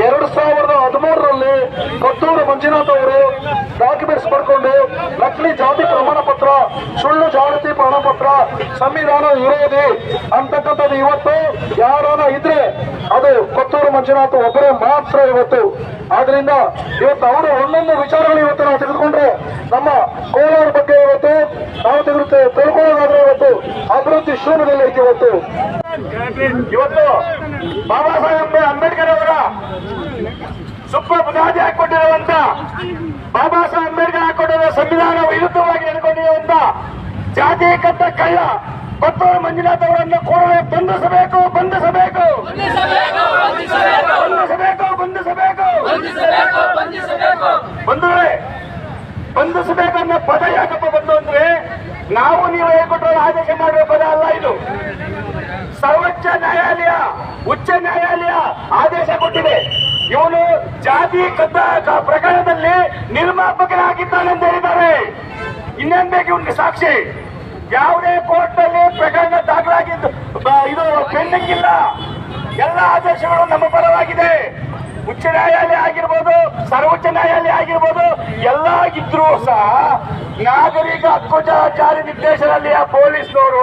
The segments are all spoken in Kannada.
ಎರಡು ಸಾವಿರದ ಹದಿಮೂರರಲ್ಲಿ ಕತ್ತೂರು ಮಂಜುನಾಥ್ ಅವರು ಡಾಕ್ಯುಮೆಂಟ್ಸ್ ಪಡ್ಕೊಂಡು ನಕಲಿ ಜಾತಿ ಪ್ರಮಾಣ ಪತ್ರ ಸುಳ್ಳು ಜಾತಿ ಪ್ರಮಾಣ ಪತ್ರ ಸಂವಿಧಾನ ವಿರೋಧಿ ಅಂತಕ್ಕಂಥದ್ದು ಇವತ್ತು ಯಾರಾನ ಇದ್ರೆ ಅದು ಕತ್ತೂರು ಮಂಜುನಾಥ್ ಒಬ್ಬರೇ ಮಾತ್ರ ಇವತ್ತು. ಆದ್ರಿಂದ ಇವತ್ತು ಅವರು ಒಂದೊಂದು ವಿಚಾರಗಳು ಇವತ್ತು ನಾವು ತೆಗೆದುಕೊಂಡ್ರೆ ನಮ್ಮ ಕೋಲಾರ ಬಗ್ಗೆ ಇವತ್ತು ನಾವು ತೆಗೆದು ತಿಳ್ಕೊಳ್ಳೋದಾದ್ರೆ ಇವತ್ತು ಅಭಿವೃದ್ಧಿ ಶೂನ್ಯದಲ್ಲಿ ಐತಿ ಇವತ್ತು. ಇವತ್ತು ಬಾಬಾ ಸಾಹೇಬ್ ಸುಪ್ಪ ಬುನಾದಿ ಹಾಕೊಂಡಿರುವಂತ ಬಾಬಾ ಸಾಹೇಬ್ ಅಂಬೇಡ್ಕರ್ ಹಾಕೊಂಡಿರುವ ಸಂವಿಧಾನ ವಿರುದ್ಧವಾಗಿ ನಡೆಕೊಂಡಿರುವಂತ ಜಾತಿ ಕಟ್ಟ ಕಳ್ಳ ಕೊತ್ತೂರು ಮಂಜುನಾಥ್ ಅವರನ್ನು ಕೂಡಲೇ ಬಂಧಿಸಬೇಕು ಬಂಧಿಸಬೇಕು. ಬಂಧಿಸಬೇಕು ಬಂಧಿಸಬೇಕು. ಬಂಧುಗಳೇ ಬಂಧಿಸಬೇಕನ್ನ ಪದ ಯಾಕಪ್ಪ ಬಂತು ಅಂದ್ರೆ ನಾವು ನೀವು ಹೇಳ್ಕೊಟ್ಟರೆ ಆದೇಶ ಮಾಡಿರೋ ಪದ ಅಲ್ಲ ಇದು. ಸರ್ವೋಚ್ಚ ನ್ಯಾಯಾಲಯ, ಉಚ್ಚ ನ್ಯಾಯಾಲಯ ಆದೇಶ ಕೊಟ್ಟಿದೆ. ಇವನು ಜಾತಿ, ಕದ್ದ ಪ್ರಕರಣದಲ್ಲಿ ನಿರ್ಮಾಪಕನಾಗಿದ್ದಾನೆ ಅಂತ ಹೇಳಿದ್ದಾರೆ. ಇನ್ನೇನ್ ಬೇಕು ಇವನಿಗೆ ಸಾಕ್ಷಿ? ಯಾವುದೇ ಕೋರ್ಟ್ನಲ್ಲಿ ಪ್ರಕರಣ ದಾಖಲಾಗಿದ್ದು ಇದು ಪೆಂಡಿಂಗ್ ಇಲ್ಲ. ಎಲ್ಲ ಆದೇಶಗಳು ನಮ್ಮ ಪರವಾಗಿದೆ. ಉಚ್ಚ ನ್ಯಾಯಾಲಯ ಆಗಿರ್ಬೋದು, ಸರ್ವೋಚ್ಚ ನ್ಯಾಯಾಲಯ ಆಗಿರ್ಬೋದು ಎಲ್ಲ ಇದ್ರೂ ಸಹ ನಾಗರಿಕ ಹಕ್ಕು ಜಾರಿ ನಿರ್ದೇಶನಾಲಯ ಪೊಲೀಸ್ನವರು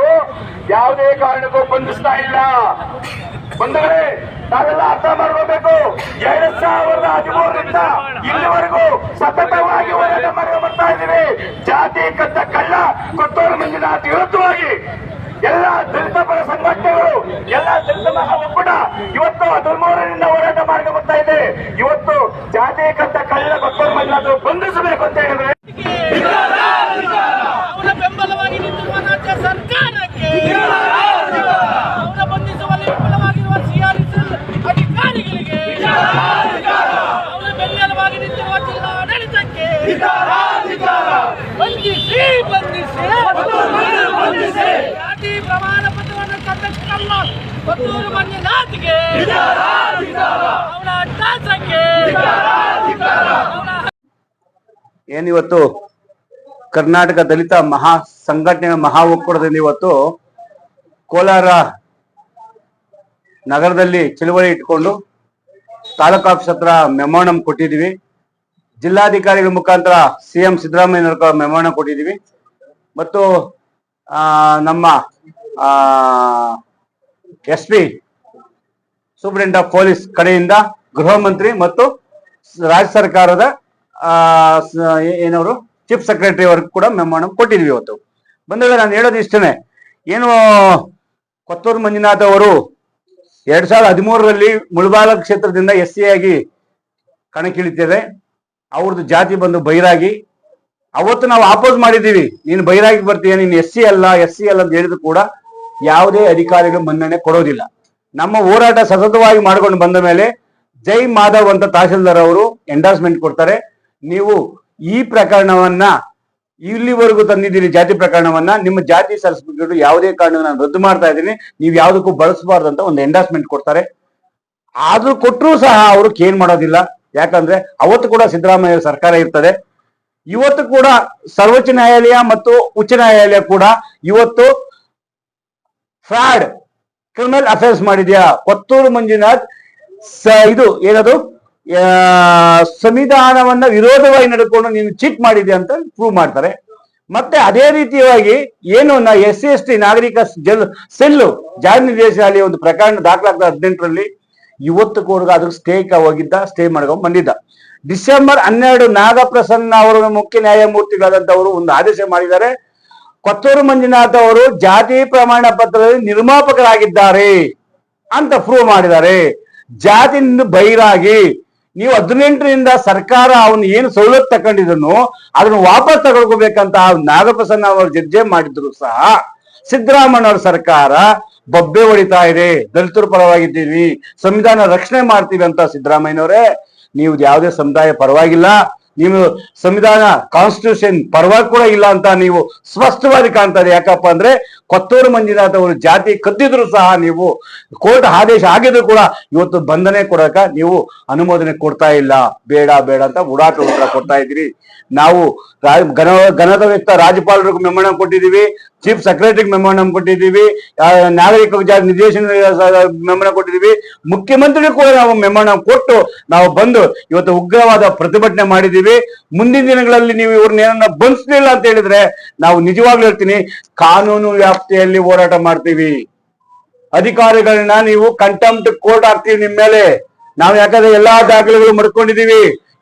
ಯಾವುದೇ ಕಾರಣಕ್ಕೂ ಬಂಧಿಸ್ತಾ ಇಲ್ಲ. ಬಂಧುಗಳೇ, ನಾವೆಲ್ಲ ಅರ್ಥ ಮಾಡ್ಕೋಬೇಕು. ಎರಡ್ ಸಾವಿರದ ಹದಿಮೂರರಿಂದ ಇಲ್ಲಿವರೆಗೂ ಸತತವಾಗಿ ಹೋರಾಟ ಮಾಡ್ತಾ ಬರ್ತಾ ಇದ್ದೀವಿ. ಜಾತಿ, ಕದ್ದ, ಕಳ್ಳ ಕೊತ್ತೋರ ಮಂಜುನಾಥ್ ವಿರುದ್ಧವಾಗಿ ಎಲ್ಲ ದಲಿತ ಪರ ಸಂಘಟನೆಗಳು, ಎಲ್ಲ ದಲಿತ ಮಹಾ ಒಕ್ಕೂಟ ಇವತ್ತು ಹದಿಮೂರರಿಂದ ಹೋರಾಟ ಮಾಡ್ಕೊಂಡು ಜಾತಿ ಕಟ್ಟ ಕಳ್ಳ ಬಕ್ಕೋರ್ ಮಂಜುನಾಥ್ ಬಂಧಿಸಬೇಕು ಅಂತ ಹೇಳಿದ್ರೆ ಏನಿವತ್ತು? ಕರ್ನಾಟಕ ದಲಿತ ಮಹಾ ಸಂಘಟನೆ, ಮಹಾ ಒಕ್ಕೂಟದಿಂದ ಇವತ್ತು ಕೋಲಾರ ನಗರದಲ್ಲಿ ಚಳುವಳಿ ಇಟ್ಕೊಂಡು ತಾಲೂಕು ಆಫೀಸ್ ಹತ್ರ ಮೆಮೋಣಂ ಕೊಟ್ಟಿದ್ದೀವಿ. ಜಿಲ್ಲಾಧಿಕಾರಿಗಳ ಮುಖಾಂತರ ಸಿ ಎಂ ಸಿದ್ದರಾಮಯ್ಯ ಮೆಮೋಣ ಕೊಟ್ಟಿದ್ದೀವಿ. ಮತ್ತು ನಮ್ಮ S P superintendent of police ಕಡೆಯಿಂದ ಗೃಹ ಮಂತ್ರಿ ಮತ್ತು ರಾಜ್ಯ ಸರ್ಕಾರದ ಏನವರು ಚೀಫ್ ಸೆಕ್ರೆಟರಿ ಅವ್ರಿಗೆ ಕೂಡ ಮೆಮೋರಂ ಕೊಟ್ಟಿದ್ವಿ ಇವತ್ತು. ಬಂದಾಗ ನಾನು ಹೇಳೋದು ಇಷ್ಟೇ ಏನು ಕೊತ್ತೂರು ಮಂಜುನಾಥ್ ಅವರು ಎರಡ್ ಸಾವಿರದ ಹದಿಮೂರರಲ್ಲಿ ಮುಳಬಾಲ ಕ್ಷೇತ್ರದಿಂದ ಎಸ್ ಸಿ ಆಗಿ ಕಣಕ್ಕಿಳಿತೇವೆ ಅವ್ರದ್ದು ಜಾತಿ ಬಂದು ಬೈರಾಗಿ ಅವತ್ತು ನಾವು ಆಪೋಸ್ ಮಾಡಿದ್ದೀವಿ. ನೀನು ಬೈರಾಗಿ ಬರ್ತೀಯ, ನೀನು ಎಸ್ ಸಿ ಅಲ್ಲ ಎಸ್ ಸಿ ಅಲ್ಲ ಅಂತ ಹೇಳಿದ್ರು ಕೂಡ ಯಾವುದೇ ಅಧಿಕಾರಿಗಳು ಮನ್ನಣೆ ಕೊಡೋದಿಲ್ಲ. ನಮ್ಮ ಹೋರಾಟ ಸತತವಾಗಿ ಮಾಡ್ಕೊಂಡು ಬಂದ ಮೇಲೆ ಜೈ ಮಾಧವ್ ಅಂತ ತಹಶೀಲ್ದಾರ್ ಅವರು ಎಂಡಾರ್ಸ್ಮೆಂಟ್ ಕೊಡ್ತಾರೆ. ನೀವು ಈ ಪ್ರಕರಣವನ್ನ ಇಲ್ಲಿವರೆಗೂ ತಂದಿದ್ದೀರಿ, ಜಾತಿ ಪ್ರಕರಣವನ್ನ, ನಿಮ್ಮ ಜಾತಿ ಸರ್ಟಿಫಿಕೇಟ್ ಯಾವುದೇ ಕಾರಣ ನಾನು ರದ್ದು ಮಾಡ್ತಾ ಇದ್ದೀನಿ, ನೀವು ಯಾವುದಕ್ಕೂ ಬಳಸಬಾರ್ದು ಅಂತ ಒಂದು ಎಂಡಾರ್ಸ್ಮೆಂಟ್ ಕೊಡ್ತಾರೆ. ಆದ್ರೂ ಕೊಟ್ಟರು ಸಹ ಅವರು ಕೇನ್ ಮಾಡೋದಿಲ್ಲ. ಯಾಕಂದ್ರೆ ಅವತ್ತು ಕೂಡ ಸಿದ್ದರಾಮಯ್ಯ ಸರ್ಕಾರ ಇರ್ತದೆ. ಇವತ್ತು ಕೂಡ ಸರ್ವೋಚ್ಚ ನ್ಯಾಯಾಲಯ ಮತ್ತು ಉಚ್ಚ ನ್ಯಾಯಾಲಯ ಕೂಡ ಇವತ್ತು ಫ್ರಾಡ್ ಕ್ರಿಮಿನಲ್ ಅಫೇರ್ಸ್ ಮಾಡಿದ್ಯಾ? ಕೊತ್ತೂರು ಮಂಜುನಾಥ್ ಇದು ಏನದು? ಸಂವಿಧಾನವನ್ನ ವಿರೋಧವಾಗಿ ನಡ್ಕೊಂಡು ನೀನು ಚೀಟ್ ಮಾಡಿದ್ಯಾ ಅಂತ ಪ್ರೂವ್ ಮಾಡ್ತಾರೆ. ಮತ್ತೆ ಅದೇ ರೀತಿಯಾಗಿ ಏನು ನಾ ಎಸ್ ಸಿ, ಎಸ್ ಟಿ ನಾಗರಿಕ ಜಲ್ ಸೆಲ್ಲು ಜಾರಿ ನಿರ್ದೇಶನಾಲಯ ಒಂದು ಪ್ರಕರಣ ದಾಖಲಾಗ್ತದೆ ಹದಿನೆಂಟರಲ್ಲಿ. ಇವತ್ತು ಕೂಡ ಅದಕ್ಕೆ ಸ್ಟೇ ಹೋಗಿದ್ದ ಸ್ಟೇ ಮಾಡ್ಕೊಂಡು ಬಂದಿದ್ದ. ಡಿಸೆಂಬರ್ ಹನ್ನೆರಡು ನಾಗಪ್ರಸನ್ನ ಅವರು ಮುಖ್ಯ ನ್ಯಾಯಮೂರ್ತಿಗಳಾದಂತವರು ಒಂದು ಆದೇಶ ಮಾಡಿದ್ದಾರೆ. ಕೊತ್ತೂರು ಮಂಜುನಾಥ್ ಅವರು ಜಾತಿ ಪ್ರಮಾಣ ಪತ್ರದಲ್ಲಿ ನಿರ್ಮಾಪಕರಾಗಿದ್ದಾರೆ ಅಂತ ಪ್ರೂವ್ ಮಾಡಿದ್ದಾರೆ. ಜಾತಿನಿಂದ ಬೈರಾಗಿ ನೀವು ಹದಿನೆಂಟರಿಂದ ಸರ್ಕಾರ ಅವನು ಏನು ಸವಲತ್ತು ತಗೊಂಡಿದ್ದನು ಅದನ್ನು ವಾಪಸ್ ತಗೊಳ್ಕೋಬೇಕಂತ ನಾಗಪ್ರಸನ್ನ ಅವರು ಜಡ್ಜೆ ಮಾಡಿದ್ರು ಸಹ ಸಿದ್ದರಾಮಯ್ಯ ಅವ್ರ ಸರ್ಕಾರ ಬೊಬ್ಬೆ ಹೊಡಿತಾ ಇದೆ. ದಲಿತರ ಪರವಾಗಿದ್ದೀವಿ. ಸಂವಿಧಾನ ರಕ್ಷಣೆ ಮಾಡ್ತೀವಿ ಅಂತ ಸಿದ್ದರಾಮಯ್ಯನವರೇ, ನೀವು ಯಾವುದೇ ಸಮುದಾಯ ಪರವಾಗಿಲ್ಲ. ನೀವು ಸಂವಿಧಾನ ಕಾನ್ಸ್ಟಿಟ್ಯೂಷನ್ ಪರವಾಗಿ ಕೂಡ ಇಲ್ಲ ಅಂತ ನೀವು ಸ್ಪಷ್ಟವಾಗಿ ಕಾಣ್ತದೆ. ಯಾಕಪ್ಪ ಅಂದ್ರೆ ಕೊತ್ತೂರು ಮಂಜುನಾಥ್ ಅವರು ಜಾತಿ ಕದ್ದಿದ್ರು ಸಹ ನೀವು ಕೋರ್ಟ್ ಆದೇಶ ಆಗಿದ್ರು ಕೂಡ ಇವತ್ತು ಬಂಧನೆ ಕೊಡಕ ನೀವು ಅನುಮೋದನೆ ಕೊಡ್ತಾ ಇಲ್ಲ. ಬೇಡ ಬೇಡ ಅಂತ ಉಡಾಟ ಉತ್ತರ ಕೊಡ್ತಾ ಇದ್ರಿ ನಾವು ಗಣ ಘನ ಘನದ ವ್ಯಕ್ತ ರಾಜ್ಯಪಾಲರಿಗೂ ಮೆಮಣ ಕೊಟ್ಟಿದ್ದೀವಿ. ಚೀಫ್ ಸೆಕ್ರೆಟರಿ ಮೆಮೊರಂ ಕೊಟ್ಟಿದ್ದೀವಿ. ನಾಗರಿಕ ವಿಚಾರ ನಿರ್ದೇಶನ ಮೆಮೊರಂ ಕೊಟ್ಟಿದ್ದೀವಿ. ಮುಖ್ಯಮಂತ್ರಿಗೂ ಕೂಡ ನಾವು ಮೆಮೊರಂ ಕೊಟ್ಟು ನಾವು ಬಂದು ಇವತ್ತು ಉಗ್ರವಾದ ಪ್ರತಿಭಟನೆ ಮಾಡಿದ್ದೀವಿ. ಮುಂದಿನ ದಿನಗಳಲ್ಲಿ ನೀವು ಇವ್ರನ್ನ ಏನನ್ನ ಬಂಧಿಸಲಿಲ್ಲ ಅಂತ ಹೇಳಿದ್ರೆ ನಾವು ನಿಜವಾಗ್ಲೂ ಹೇಳ್ತೀನಿ, ಕಾನೂನು ವ್ಯಾಪ್ತಿಯಲ್ಲಿ ಹೋರಾಟ ಮಾಡ್ತೀವಿ. ಅಧಿಕಾರಿಗಳನ್ನ ನೀವು ಕಂಟೆಂಪ್ಟ್ ಕೋರ್ಟ್ ಹಾಕ್ತೀವಿ ನಿಮ್ ಮೇಲೆ. ನಾವು ಯಾಕಂದ್ರೆ ಎಲ್ಲಾ ದಾಖಲೆಗಳು ಮಡ್ಕೊಂಡಿದೀವಿ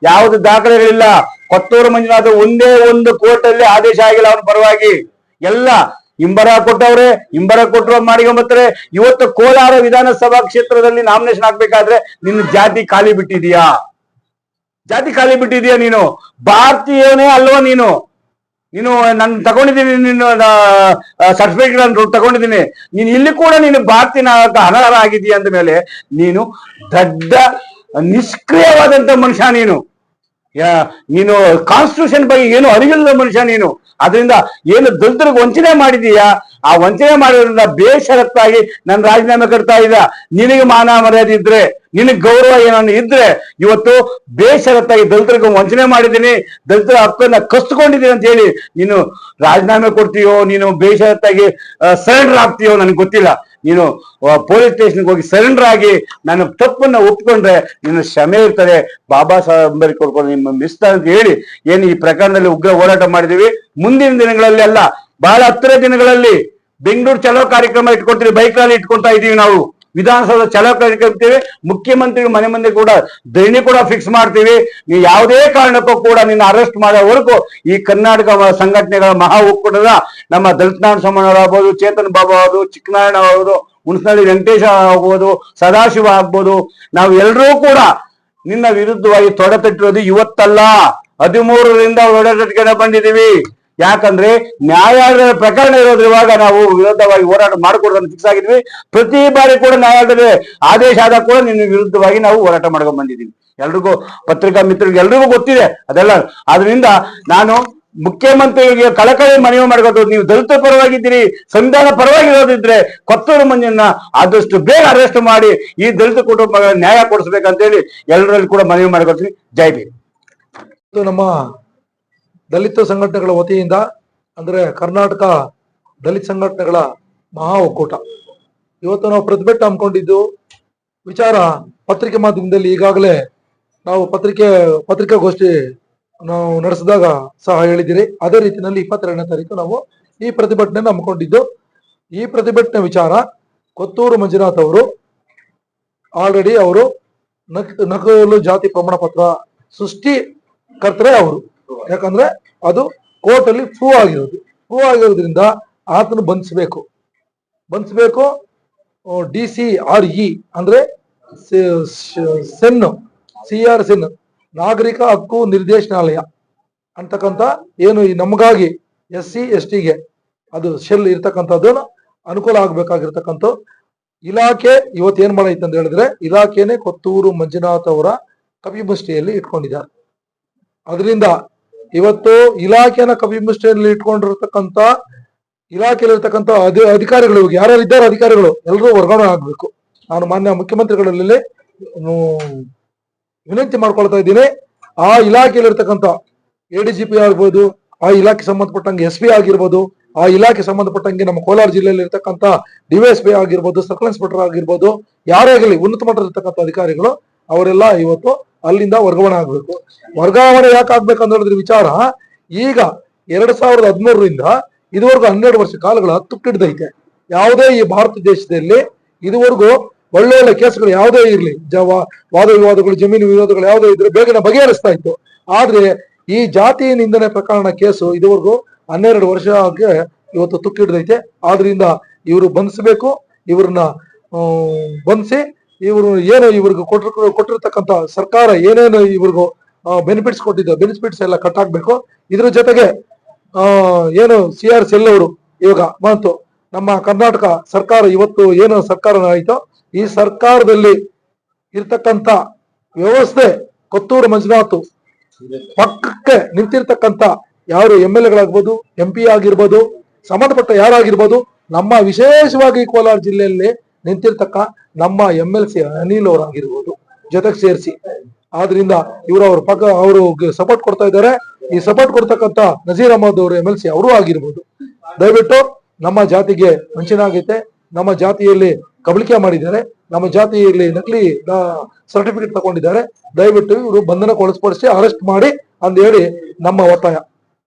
ಯಾವ್ದು ದಾಖಲೆಗಳಿಲ್ಲ. ಕೊತ್ತೂರು ಮಂಜುನಾಥ ಒಂದೇ ಒಂದು ಕೋರ್ಟ್ ಅಲ್ಲಿ ಆದೇಶ ಆಗಿಲ್ಲ ಅವನ ಪರವಾಗಿ. ಎಲ್ಲ ಇಂಬರ ಕೊಟ್ಟವ್ರೆ ಇಂಬರ ಕೊಟ್ಟರು ಮಾಡಿಕೊಂಬತ್ತಾರೆ. ಇವತ್ತು ಕೋಲಾರ ವಿಧಾನಸಭಾ ಕ್ಷೇತ್ರದಲ್ಲಿ ನಾಮಿನೇಷನ್ ಹಾಕ್ಬೇಕಾದ್ರೆ ನಿನ್ನ ಜಾತಿ ಖಾಲಿ ಬಿಟ್ಟಿದೀಯಾ? ಜಾತಿ ಖಾಲಿ ಬಿಟ್ಟಿದೀಯಾ ನೀನು? ಭಾರತೀಯನೇ ಅಲ್ವಾ ನೀನು? ನೀನು, ನಾನು ತಗೊಂಡಿದ್ದೀನಿ ನಿನ್ನ ಸರ್ಟಿಫಿಕೇಟ್ ನಾನು ತಗೊಂಡಿದ್ದೀನಿ. ನೀನು ಇಲ್ಲಿ ಕೂಡ ನೀನು ಭಾರತೀಯ ಅನರ್ಹ ಆಗಿದೀಯ ಅಂದ ಮೇಲೆ ನೀನು ದೊಡ್ಡ, ನಿಷ್ಕ್ರಿಯವಾದಂತ ಮನುಷ್ಯ ನೀನು. ನೀನು ಕಾನ್ಸ್ಟಿಟ್ಯೂಷನ್ ಬಗ್ಗೆ ಏನು ಅರಿವಿಲ್ಲದ ಮನುಷ್ಯ ನೀನು. ಅದರಿಂದ ಏನು ದಲಿತರಿಗೆ ವಂಚನೆ ಮಾಡಿದೀಯಾ? ಆ ವಂಚನೆ ಮಾಡಿರೋದ್ರಿಂದ ಬೇಷರತ್ತಾಗಿ ನಾನು ರಾಜೀನಾಮೆ ಕೊಡ್ತಾ ಇದ್ದ. ನಿನಗೆ ಮಾನ ಮರ್ಯಾದೆ ಇದ್ರೆ, ನಿನಗೆ ಗೌರವ ಏನನ್ನು ಇದ್ರೆ, ಇವತ್ತು ಬೇಷರತ್ತಾಗಿ ದಲಿತರಿಗೆ ವಂಚನೆ ಮಾಡಿದ್ದೀನಿ. ದಲಿತರ ಹಕ್ಕನ್ನ ಕಸ್ಕೊಂಡಿದ್ದೀನಿ ಅಂತ ಹೇಳಿ ನೀನು ರಾಜೀನಾಮೆ ಕೊಡ್ತೀಯೋ, ನೀನು ಬೇಷರತ್ತಾಗಿ ಸರೆಂಡರ್ ಆಗ್ತೀಯೋ ನನಗೆ ಗೊತ್ತಿಲ್ಲ. ನೀನು ಪೊಲೀಸ್ ಸ್ಟೇಷನ್ಗೆ ಹೋಗಿ ಸರೆಂಡರ್ ಆಗಿ ನನ್ನ ತಪ್ಪನ್ನ ಒಪ್ಕೊಂಡ್ರೆ ನಿನ್ನ ಕ್ಷಮೆ ಇರ್ತದೆ. ಬಾಬಾ ಸಾಹೇಬ್ ಅಂಬೇಡ್ಕರ್ ನಿಮ್ಮ ಮಿಸ್ತ ಅಂತ ಹೇಳಿ, ಏನು ಈ ಪ್ರಕರಣದಲ್ಲಿ ಉಗ್ರ ಹೋರಾಟ ಮಾಡಿದೀವಿ ಮುಂದಿನ ದಿನಗಳಲ್ಲಿ ಅಲ್ಲ, ಬಹಳ ಹತ್ತಿರ ದಿನಗಳಲ್ಲಿ ಬೆಂಗಳೂರು ಚಲೋ ಕಾರ್ಯಕ್ರಮ ಇಟ್ಕೊಳ್ತೀವಿ ಬೈಕ್ ಅಲ್ಲಿ ಇಟ್ಕೊಳ್ತಾ ಇದೀವಿ ನಾವು. ವಿಧಾನಸೌಧ ಚಲೋ ಇರ್ತೀವಿ ಮುಖ್ಯಮಂತ್ರಿ ಮನೆ ಮುಂದೆ ಕೂಡ ಧರಣಿ ಕೂಡ ಫಿಕ್ಸ್ ಮಾಡ್ತೀವಿ. ನೀವು ಯಾವುದೇ ಕಾರಣಕ್ಕೂ ಕೂಡ ನಿನ್ನ ಅರೆಸ್ಟ್ ಮಾಡೋವರೆಗೂ ಈ ಕರ್ನಾಟಕ ಸಂಘಟನೆಗಳ ಮಹಾ ಒಕ್ಕೂಟದ ನಮ್ಮ ದಲಿತ ನಾರಾಯಣ ಸೋಮಣ್ಣವ್ರು ಆಗ್ಬೋದು, ಚೇತನ್ ಬಾಬು ಆಗ್ಬೋದು, ಚಿಕ್ಕನಾರಾಯಣ ಆಗ್ಬೋದು ಹುಣಸನಹಳ್ಳಿ ವೆಂಕಟೇಶ ಆಗ್ಬೋದು, ಸದಾಶಿವ ಆಗ್ಬೋದು. ನಾವು ಎಲ್ಲರೂ ಕೂಡ ನಿನ್ನ ವಿರುದ್ಧವಾಗಿ ತೊಡೆತಟ್ಟಿರೋದು ಇವತ್ತಲ್ಲ. ಹದಿಮೂರರಿಂದ ತೊಡೆತಟ್ಕೊಂಡು ಬಂದಿದ್ದೀವಿ. ಯಾಕಂದ್ರೆ ನ್ಯಾಯಾಲಯದ ಪ್ರಕರಣ ಇರೋದ್ರ ಇವಾಗ ನಾವು ವಿರುದ್ಧವಾಗಿ ಹೋರಾಟ ಮಾಡಿಕೊಡೋದನ್ನು ಫಿಕ್ಸ್ ಆಗಿದ್ವಿ. ಪ್ರತಿ ಬಾರಿ ಕೂಡ ನ್ಯಾಯಾಲಯದ ಆದೇಶ ಆದಾಗ ಕೂಡ ನಿನ್ನ ವಿರುದ್ಧವಾಗಿ ನಾವು ಹೋರಾಟ ಮಾಡ್ಕೊಂಡು ಬಂದಿದ್ದೀವಿ. ಎಲ್ರಿಗೂ ಪತ್ರಿಕಾ ಮಿತ್ರರಿಗೆ ಎಲ್ರಿಗೂ ಗೊತ್ತಿದೆ ಅದೆಲ್ಲ. ಆದ್ರಿಂದ ನಾನು ಮುಖ್ಯಮಂತ್ರಿಗಳಿಗೆ ಕಳಕಳಿ ಮನವಿ ಮಾಡ್ಕೋದು ನೀವು ದಲಿತ ಪರವಾಗಿದ್ದೀರಿ, ಸಂವಿಧಾನ ಪರವಾಗಿರೋದಿದ್ರೆ ಕೊತ್ತೂರು ಮಂಜನ್ನ ಆದಷ್ಟು ಬೇಗ ಅರೆಸ್ಟ್ ಮಾಡಿ ಈ ದಲಿತ ಕುಟುಂಬಗಳ ನ್ಯಾಯ ಕೊಡಿಸ್ಬೇಕಂತೇಳಿ ಎಲ್ಲರಲ್ಲಿ ಕೂಡ ಮನವಿ ಮಾಡ್ಕೊಳ್ತೀನಿ ಜೈ ನಮ್ಮ ದಲಿತ ಸಂಘಟನೆಗಳ ವತಿಯಿಂದ, ಅಂದ್ರೆ ಕರ್ನಾಟಕ ದಲಿತ ಸಂಘಟನೆಗಳ ಮಹಾ ಒಕ್ಕೂಟ. ಇವತ್ತು ನಾವು ಪ್ರತಿಭಟನೆ ಹಮ್ಮಿಕೊಂಡಿದ್ದು, ವಿಚಾರ ಪತ್ರಿಕೆ ಮಾಧ್ಯಮದಲ್ಲಿ ಈಗಾಗಲೇ ನಾವು ಪತ್ರಿಕೆ, ಪತ್ರಿಕಾಗೋಷ್ಠಿ ನಾವು ನಡೆಸಿದಾಗ ಸಹ ಹೇಳಿದಿರಿ ಅದೇ ರೀತಿಯಲ್ಲಿ ಇಪ್ಪತ್ತೆರಡನೇ ತಾರೀಕು ನಾವು ಈ ಪ್ರತಿಭಟನೆ ಹಮ್ಮಿಕೊಂಡಿದ್ದು. ಈ ಪ್ರತಿಭಟನೆ ವಿಚಾರ ಕೊತ್ತೂರು ಮಂಜುನಾಥ್ ಅವರು, ಆಲ್ರೆಡಿ ಅವರು ನಕ್, ನಕಲು ಜಾತಿ ಪ್ರಮಾಣ ಪತ್ರ ಸೃಷ್ಟಿ ಕರ್ತರೆ ಅವರು. ಯಾಕಂದ್ರೆ ಅದು ಕೋರ್ಟ್ ಅಲ್ಲಿ ಪ್ರೂವ್ ಆಗಿರೋದು. ಪ್ರೂವ್ ಆಗಿರೋದ್ರಿಂದ ಆತನು ಬಂಧಿಸಬೇಕು. ಬಂಧಿಸಬೇಕು ಡಿ ಸಿ, ಆರ್ ಇ, ಅಂದ್ರೆ ಸೆನ್, ಸಿ ಆರ್ ಸೆನ್, ನಾಗರಿಕ ಹಕ್ಕು ನಿರ್ದೇಶನಾಲಯ ಅಂತಕ್ಕಂಥ ಏನು ಈ ನಮಗಾಗಿ ಎಸ್ ಸಿ, ಎಸ್ ಟಿಗೆ ಅದು ಶೆಲ್ ಇರ್ತಕ್ಕಂಥದ್ದು ಅನುಕೂಲ ಆಗ್ಬೇಕಾಗಿರ್ತಕ್ಕಂಥ ಇಲಾಖೆ ಇವತ್ತು ಏನ್ ಮಾಡೈತೆ ಅಂತ ಹೇಳಿದ್ರೆ ಇಲಾಖೆನೆ ಕೊತ್ತೂರು ಮಂಜುನಾಥ್ ಅವರ ಕಪಿಮುಷ್ಟಿಯಲ್ಲಿ ಇಟ್ಕೊಂಡಿದ್ದಾರೆ. ಅದರಿಂದ ಇವತ್ತು ಇಲಾಖೆನ ಕಪಿಮುಷ್ಟಿಯಲ್ಲಿ ಇಟ್ಕೊಂಡಿರ್ತಕ್ಕಂಥ ಇಲಾಖೆಯಲ್ಲಿರ್ತಕ್ಕಂಥ ಅಧಿ, ಅಧಿಕಾರಿಗಳು ಯಾರ್ಯಾರು ಇದ್ದಾರೆ ಅಧಿಕಾರಿಗಳು ಎಲ್ಲರೂ ವರ್ಗಾವಣೆ ಆಗ್ಬೇಕು. ನಾನು ಮಾನ್ಯ ಮುಖ್ಯಮಂತ್ರಿಗಳಲ್ಲಿ ವಿನಂತಿ ಮಾಡ್ಕೊಳ್ತಾ ಇದ್ದೀನಿ. ಆ ಇಲಾಖೆಯಲ್ಲಿರ್ತಕ್ಕಂಥ ಎ ಡಿ ಜಿ ಪಿ ಆಗ್ಬೋದು, ಆ ಇಲಾಖೆ ಸಂಬಂಧಪಟ್ಟಂಗೆ ಎಸ್ ಪಿ ಆಗಿರ್ಬೋದು, ಆ ಇಲಾಖೆ ಸಂಬಂಧಪಟ್ಟಂಗೆ ನಮ್ಮ ಕೋಲಾರ ಜಿಲ್ಲೆಯಲ್ಲಿ ಇರ್ತಕ್ಕಂಥ ಡಿವೈಎಸ್ಪಿ ಆಗಿರ್ಬೋದು, ಸರ್ಕಲ್ ಇನ್ಸ್ಪೆಕ್ಟರ್ ಆಗಿರ್ಬೋದು, ಯಾರೇ ಆಗಲಿ ಉನ್ನತ ಮಟ್ಟದಲ್ಲಿರ್ತಕ್ಕಂಥ ಅಧಿಕಾರಿಗಳು ಅವರೆಲ್ಲ ಇವತ್ತು ಅಲ್ಲಿಂದ ವರ್ಗಾವಣೆ ಆಗ್ಬೇಕು. ವರ್ಗಾವಣೆ ಯಾಕೆ ಆಗ್ಬೇಕು ಅಂತ ಹೇಳಿದ್ರೆ ವಿಚಾರ, ಈಗ ಎರಡ್ ಸಾವಿರದ ಹದಿಮೂರರಿಂದ ಇದುವರೆಗೂ ಹನ್ನೆರಡು ವರ್ಷ ಕಾಲಗಳ ತುಕ್ಕಿಡ್ದೈತೆ ಯಾವುದೇ ಈ ಭಾರತ ದೇಶದಲ್ಲಿ ಇದುವರೆಗೂ ಒಳ್ಳೊಳ್ಳೆ ಕೇಸ್ಗಳು ಯಾವುದೇ ಇರಲಿ, ಜವಾ, ವಾದ ವಿವಾದಗಳು, ಜಮೀನು ವಿವಾದಗಳು ಯಾವುದೇ ಇದ್ರೆ ಬೇಗನೆ ಬಗೆಹರಿಸ್ತಾ ಇತ್ತು. ಆದ್ರೆ ಈ ಜಾತಿ ನಿಂದನೆ ಪ್ರಕರಣ ಕೇಸು ಇದುವರೆಗೂ ಹನ್ನೆರಡು ವರ್ಷಕ್ಕೆ ಇವತ್ತು ತುಕ್ಕಿಡ್ದೈತೆ ಆದ್ರಿಂದ ಇವರು ಬಂಧಿಸಬೇಕು, ಇವ್ರನ್ನ ಬಂಧಿಸಿ ಇವರು ಏನು ಇವ್ರಿಗೆ ಕೊಟ್ಟಿರ್ ಕೊಟ್ಟಿರ್ತಕ್ಕಂಥ ಸರ್ಕಾರ ಏನೇನು ಇವ್ರಿಗೂ ಬೆನಿಫಿಟ್ಸ್ ಕೊಟ್ಟಿದ್ದ ಬೆನಿಫಿಟ್ಸ್ ಎಲ್ಲ ಕಟ್ ಆಗ್ಬೇಕು ಇದ್ರ ಜೊತೆಗೆ ಏನು ಸಿ ಆರ್ ಸೆಲ್ ಅವರು, ಇವಾಗ ಬಂತು. ನಮ್ಮ ಕರ್ನಾಟಕ ಸರ್ಕಾರ ಇವತ್ತು ಏನು ಸರ್ಕಾರ ಆಯಿತು, ಈ ಸರ್ಕಾರದಲ್ಲಿ ಇರ್ತಕ್ಕಂಥ ವ್ಯವಸ್ಥೆ ಕೊತ್ತೂರು ಮಂಜುನಾಥ್ ಪಕ್ಕಕ್ಕೆ ನಿಂತಿರ್ತಕ್ಕಂಥ ಯಾರು ಎಂ ಎಲ್ ಎಗಳಾಗ್ಬೋದು, ಎಂ ಪಿ ಆಗಿರ್ಬೋದು, ಸಂಬಂಧಪಟ್ಟ ಯಾರಾಗಿರ್ಬೋದು, ನಮ್ಮ ವಿಶೇಷವಾಗಿ ಕೋಲಾರ ಜಿಲ್ಲೆಯಲ್ಲಿ ನಿಂತಿರ್ತಕ್ಕ ನಮ್ಮ ಎಂ ಎಲ್ ಸಿ ಅನಿಲ್ ಅವರಾಗಿರ್ಬೋದು ಜೊತೆಗೆ ಸೇರಿಸಿ. ಆದ್ರಿಂದ ಇವರು ಅವ್ರ ಪಕ್ಕ ಅವರು ಸಪೋರ್ಟ್ ಕೊಡ್ತಾ ಇದ್ದಾರೆ ಈ ಸಪೋರ್ಟ್ ಕೊಡ್ತಕ್ಕಂತ ನಜೀರ್ ಅಹಮದ್ ಅವರು ಎಂ ಎಲ್ ಸಿ ಅವರು ಆಗಿರ್ಬೋದು. ದಯವಿಟ್ಟು ನಮ್ಮ ಜಾತಿಗೆ ವಂಚನೆ ನಮ್ಮ ಜಾತಿಯಲ್ಲಿ ಕಬಳಿಕೆ ಮಾಡಿದ್ದಾರೆ. ನಮ್ಮ ಜಾತಿಯಲ್ಲಿ ನಕಲಿ ಸರ್ಟಿಫಿಕೇಟ್ ತಗೊಂಡಿದ್ದಾರೆ. ದಯವಿಟ್ಟು ಇವರು ಬಂಧನಕ್ಕೊಳಪಡಿಸಿ ಅರೆಸ್ಟ್ ಮಾಡಿ ಅಂತ ನಮ್ಮ ಒತ್ತಾಯ.